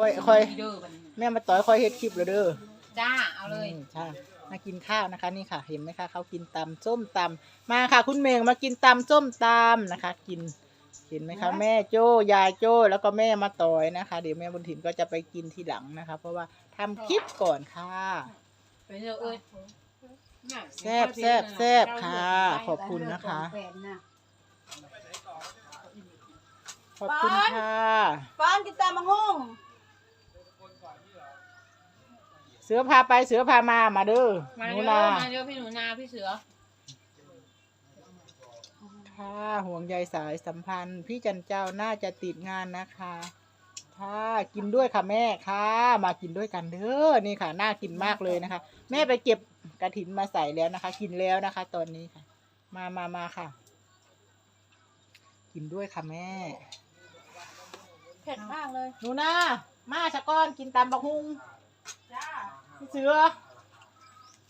ค่อยค่อยเด้อบัดนี้แม่มาต่อยค่อยเฮ็ดคลิปแล้วเด้อจ้าเอาเลยมใช่มากินข้าวนะคะนี่ค่ะ เห็นไหมคะเขากินตำส้มตำมาค่ะ คุณเมงมากินตำส้มตำนะคะ กินเห็นไหมคะแม่โจ้ยายโจ้แล้วก็แม่มาต่อยนะคะ เดี๋ยวแม่บุญถิ่นก็จะไปกินทีหลังนะคะ เพราะว่าทำคลิปก่อนค่ะ ไปเด้อเอ้ยแซบแซบแซบค่ะ ขอบคุณนะคะ ขอบคุณค่ะฟานกินตามมังงงเสือพาไปเสือพามามาเด้อมาหนูเด้นาอมาเด้อพี่หนูนาพี่เสือค่ะห่วงใยสายสัมพันธ์ พี่จันเจ้าน่าจะติดงานนะคะค่ะกินด้วยค่ะแม่ค่ะ มากินด้วยกันเด้อนี่ค่ะ น่ากินมากเลยนะคะ แม่ไปเก็บกระถินมาใส่แล้วนะคะ กินแล้วนะคะ ตอนนี้ค่ะ มามามาค่ะ กินด้วยค่ะแม่เผ็ดมากเลยหนูนามาสะก้อนกินตำบักฮุง จ้าพี่ เสือ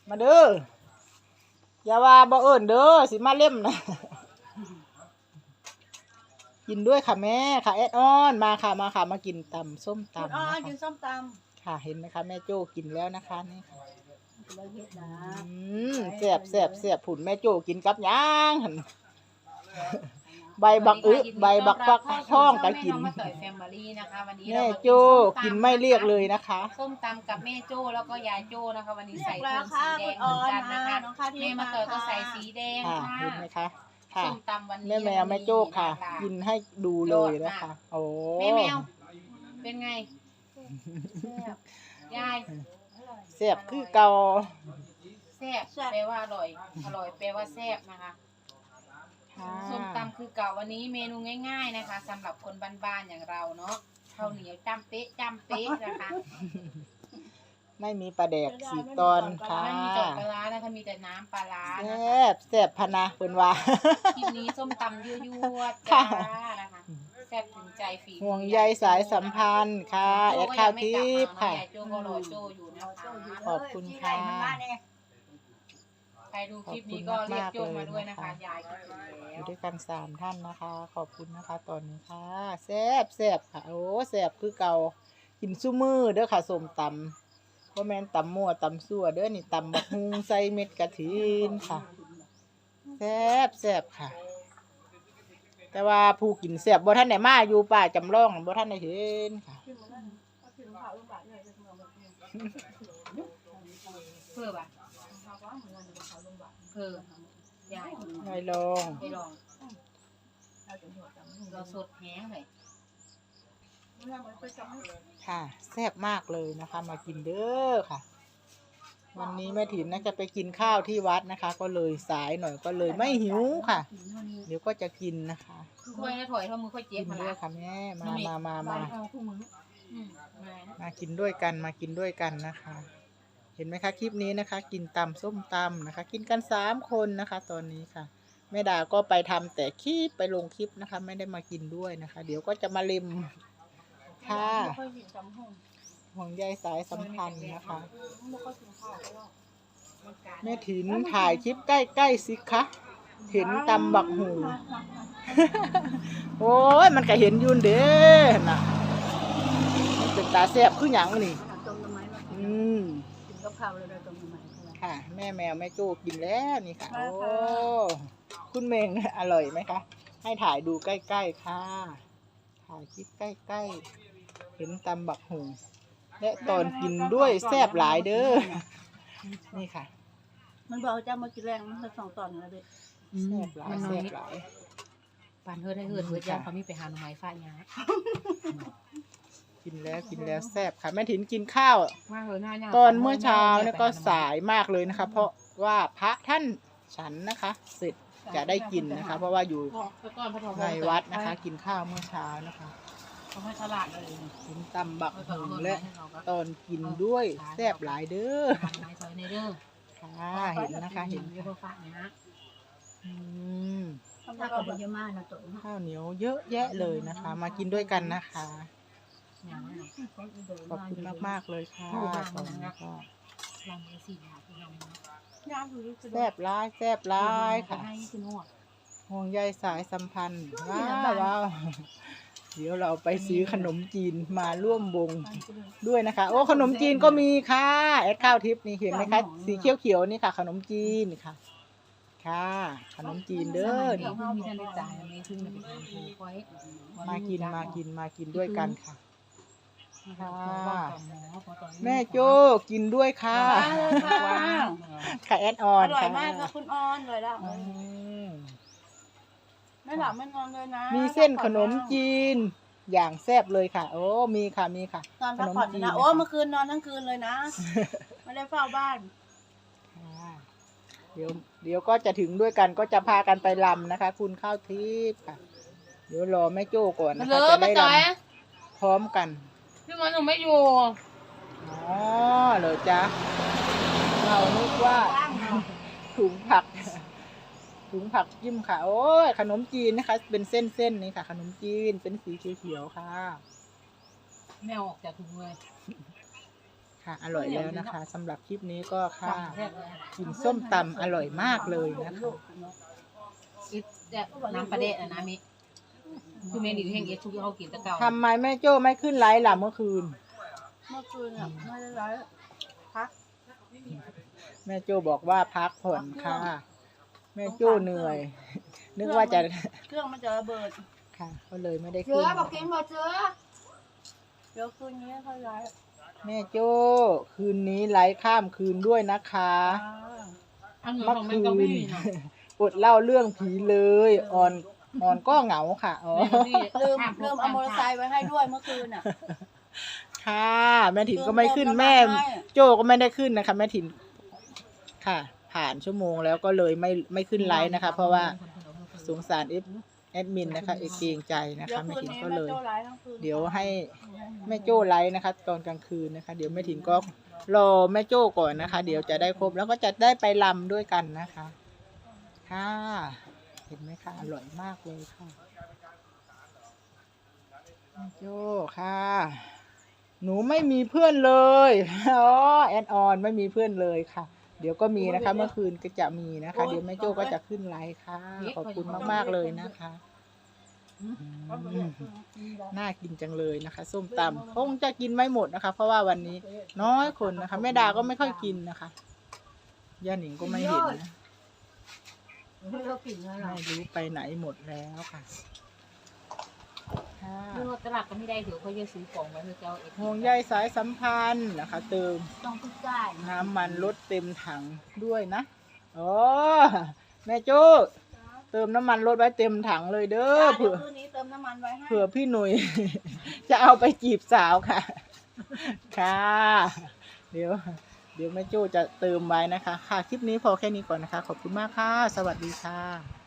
มาเด้อ อย่าว่าบ่เอิญเด้อสิมาเล่มนะ กินด้วยค่ะแม่ค่ะแอดออนมาค่ะมาค่ะมากินตำส้มคุณตำอ้อนะนกินคะส้มตค่ะเห็นไหมคะแม่โจ้กินแล้วนะคะนี่ค่ะำเลยเผ็ดนะ อืมแซ่บแซ่บแซ่บผุนแม่โจ้กินกับหย่างหั่น ใบบักอึใบบักฟักท้องก็กินแม่องมาต่อยแฟมิลี่นะคะวันนี้แม่เราาโจ้ส้ตำกินไม่เรียกเลยนะคะส้มตำกับแม่โจ้แล้วก็ยายโจ้นะคะวันนี้เรียใส่กโทแล้วนค่ะสีแดคุงณเหมือ้ออนนกันมานะคะน้องค่ะที่แม่มาต่อยก็ใส่สีแดงค่ะค่ะเห็นไหมคะค่ะส้มตำวันนี้แม่แมวแม่โจ้ค่ะ กินให้ดูเลยนะคะ โอ้แม่แมวเป็นไงยายแซ่บคือเก่าแซ่บแปลว่าอร่อย อร่อยแปลว่าแซ่บนะคะ ค่ะส้มตำคือเก่าวันนี้เมนูง่าย ๆนะคะสำหรับคนบ้านๆอย่างเราเนาะข้าวเหนียวจำเป๊ะจำเป๊ะนะคะไม่มีปลาแดกสีตอนค่ะไม่มีจอกปลาร้านะคะมีแต่น้ำปลาร้าแซนะ่คะบแซ่บพะนะเพิ่นว่า คลิปนี้ส้มตำยั่วๆจ้านะคะแซ่บถึงใจฝีมือห่วงใยสายสัมพันธ์ค่ะ แอดข้าวทิพย์ค่ะ ยายโจก็รอโจอยู่นะคะ ขอบคุณค่ะ ใครดูคลิปนี้ก็เรียกโจมาด้วยนะคะ ยายคิดถึงอแล้วยู่ด้วยกันสามท่านนะคะ ขอบคุณนะคะตอนนี้ค่ะแซ่บแซ่บค่ะ โอ้แซ่บคือเก่ากินซุมือเด้อค่ะส้มตำพ่อแม่นตำมั่วตำซั่วเด้อนี่ตำบักฮุงใส่เม็ดกระถินค่ะแซ่บแซ่บค่ะ แต่ว่าผู้กินแซ่บบ่ท่านไหนมาอยู่ป่าจำลองบ่ท่านไหนเห็นค่ะ เพื่อบ่ะเพื่ อยายไม่ลงไปลองเราสดแห้งเลยค่ะ แซ่บมากเลยนะคะ มากินเด้อค่ะ วันนี้แม่ถิ่นน่าจะไปกินข้าวที่วัดนะคะ ก็เลยสายหน่อยก็เลยไม่หิวค่ะ เดี๋ยวก็จะกินนะคะค่อยนะถอยเท่ามือค่อยเจ็กิบนมาด้วละยค่ะแม่มามามามาอืมมานะมากินด้วยกันมากินด้วยกันนะคะเห็นไหมคะคลิปนี้นะคะ กินตำส้มตำนะคะ กินกันสามคนนะคะ ตอนนี้ค่ะแม่ดาก็ไปทำแต่คลิปไปลงคลิปนะคะ ไม่ได้มากินด้วยนะคะ เดี๋ยวก็จะมาเล็มค่ะห่วงใยสายสัมพันธ์นะคะแม่ถินถ่ายคลิปใกล้ๆสิคะเห็นตำบักหูโอ้ยมันก็เห็นยุ่นเด้นะเป็นตาแซ่บคือหยังนี่ต้ม น้ำไม้มาอืมกินกับข้าวเลยต้มน้ำไม้ค่ะ แม่แมวแม่โจ้กินแล้วนี่ค่ะ มาโอ้ค่ะคุณเมง อร่อยไหมคะ ให้ถ่ายดูใกล้ๆค่ะ ถ่ายคลิปใกล้ๆ เห็นตำบักหูและตอนกินด้วยแซ่บหลายเด้อ นี่ค่ะมันบอกจะมากินแรงมันสองตอนเลยเด็กแซ่บหลายมันน้อแซ่ยบนิดหลาย ปานเฮือได้เฮือเฮือยาเขามีไปหาหน่อไม้ฟ้าหยา กินแล้วกินแล้วแซ่บค่ะแม่ถินกินข้าว มากเลยหน้าหน้าตอนเมื่อเช้าเนี่ยก็สายมากเลยนะคะ เพราะว่าพระท่านฉันนะคะ เสร็จจะได้กินนะคะ เพราะว่าอยู่แต่ก่อนพระทองในวัดนะคะ กินข้าวเมื่อเช้านะคะเขาให้ฉลาดเลยกินตำบักหุงและตอนกินด้วยแซ่บหลายเด้อทำไม้ซอยในเด้อค่ะเห็นนะคะเห็นเยอะฟ้าเนี่ยนะอืมถ้ากับเยอะมากนะตัวข้าวเหนียวเยอะแยะเลยนะคะ มากินด้วยกันนะคะอย่างนั้น ขอบคุณมากๆเลยค่ะตอนนี้ก็ลองดูสิหาที่ลองนะย่างคือแซ่บร้ายแซ่บร้ายค่ะให้คุณนวดห่วงใยสายสัมพันธ์ว้าวว้าวเดี๋ยวเราไปซื้อขนมจีนมาร่วมวงด้วยนะคะ โอ้ขนมจีนก็มีค่ะ แอดข้าวทิพย์นี่เห็นไหมคะสีเขียวเขียวๆนี่ค่ะ ขนมจีนค่ะ ค่ะ ขนมจีนเด้อเดี๋นี่ยวเพิ่งมีท่านได้จ่ายไม่เพิ่งมาเป็นคนโทรคอยมากินมากินมากินด้วยกันค่ะ ค่ะแม่โจ้กินด้วยค่ะมาเลยค่ะ ค่ะแอดอออนร่อยค่ะมากค่ะคุณออนอร่อยแล้วอืมไม่หลับไม่นอนเลยนะมีเส้นขนมจีน อย่างแซ่บเลยค่ะ โอ้มีค่ะมีค่ะ นอนพักผ่อนขนมจีนนะโอ้เมื่อคืนนอนทั้งคืนเลยนะไม่ได้เฝ้าบ้าน ค่ะเดี๋ยวเดี๋ยวก็จะถึงด้วยกันก็จะพากันไปลำนะคะ คุณข้าวทิพย์ค่ะ เดี๋ยวรอแม่โจ้ก่อนมานะเลคะยจะมาได้จ่อยลำพร้อมกัน พี่มันหนูไม่อยู่ อ๋อเหรอจ๊ะ เรานึกว่าว่างเนาะถุงผัก ถุงผักยิ้มค่ะ โอ้ยขนมจีนนะคะ เป็นเส้นๆนี่ค่ะ ขนมจีนเป็นสีเขียวๆค่ะ แมวออกจากถุงเลยค่ะ อร่อยแล้วนะคะสำหรับคลิปนี้ก็ค่ะแซ่บเลยกินส้มตำอร่อยมากเลยนะคะอีกเนี่ยน้ำปลาเดะนะน้ำมิ คือเมนูแห่งเอชุกที่เขากินแตะเก่าทำไมแม่โจ้ไม่ขึ้นไลฟ์ล่ะเมื่อคืน เมื่อคืนอะไม่ได้ร้อยพัก แม่โจ้บอกว่าพักผ่อนค่ะ แม่โจ้เหนื่อย นึกว่าจะเครื่องมันจะระเบิด ค่ะก็เลยไม่ได้เสืขึ้น อบอกกินหมดเสือเดี๋ยวคืนนี้ค่อยร้อยแม่โจ้คืนนี้ไลฟ์ข้ามคืนด้วยนะคะอันนี้เมื่อของแม่คืก็น ไม่มีนะ อดเล่าเรื่องผีเลยอ่อน อ่อนก็เหงาค่ะอ๋อลืมลืมเอามอเตอร์ไซค์ไว้ให้ด้วยเมื่อคืนอะ ค่ะ แม่ถิ่นก็ไม่ขึ้นเติมแม่น้ำมันให้โจ้ก็ไม่ได้ขึ้นนะคะ แม่ถิ่นค่ะ ผ่านชั่วโมงแล้วก็เลยไม่ไม่ขึ้นไลฟ์นะคะ เพราะว่าสงสารเอฟแอดมินนะคะเอเกรงใจนะเดี๋ยคะวแม่คืนถิ่นนี้ก็แม่เลยโจ้ไลฟ์ทั้งคืนเดี๋ยวให้แม่โจ้ไลฟ์นะคะ ตอนกลางคืนนะคะ เดี๋ยวแม่ถิ่นก็รอแม่โจ้ก่อนนะคะ เดี๋ยวจะได้ครบแล้วก็จะได้ไปลำด้วยกันนะคะ ค่ะ เห็นไหมคะ อร่อยมากเลยค่ะแม่โจ้ค่ะ หนูไม่มีเพื่อนเลยอ๋อแอนออนไม่มีเพื่อนเลยค่ะ เดี๋ยวก็มีนะคะ เมื่อคืนก็จะมีนะคะ เดี๋ยวแม่โจ้ก็จะขึ้นไลฟ์ค่ะ ขอบคุณมากๆเลยนะคะอืมน่ากินจังเลยนะคะ ส้มตำคงจะกินไม่หมดนะคะ เพราะว่าวันนี้น้อยคนนะคะแม่ดาก็ไม่ค่อยกินนะคะย่าหนิงก็ไม่เห็นนะ เรากินแล้วเหรอไม่รู้ไปไหนหมดแล้วค่ะค่ะเมื่อตลาดก็ไม่ได้เดี๋ยวเขาจะซื้อของไว้เพื่อจะเอาเอกห่วงใยสายสัมพันธ์นะคะ เติมต้องทุกจ่ายน้ำมันลดเต็มถังด้วยนะโอ้แม่โจ้เติมน้ำมันลดไว้เต็มถังเลยเด้อเดี๋เผื่ยวอคืนนี้เติมน้ำมันไว้ให้เผื่อพี่หนุ่ย จะเอาไปจีบสาวค่ะ ค่ะ เดี๋ยวเดี๋ยวแม่โจ้จะเติมไว้นะคะ ค่ะ คลิปนี้พอแค่นี้ก่อนนะคะ ขอบคุณมากค่ะ สวัสดีค่ะ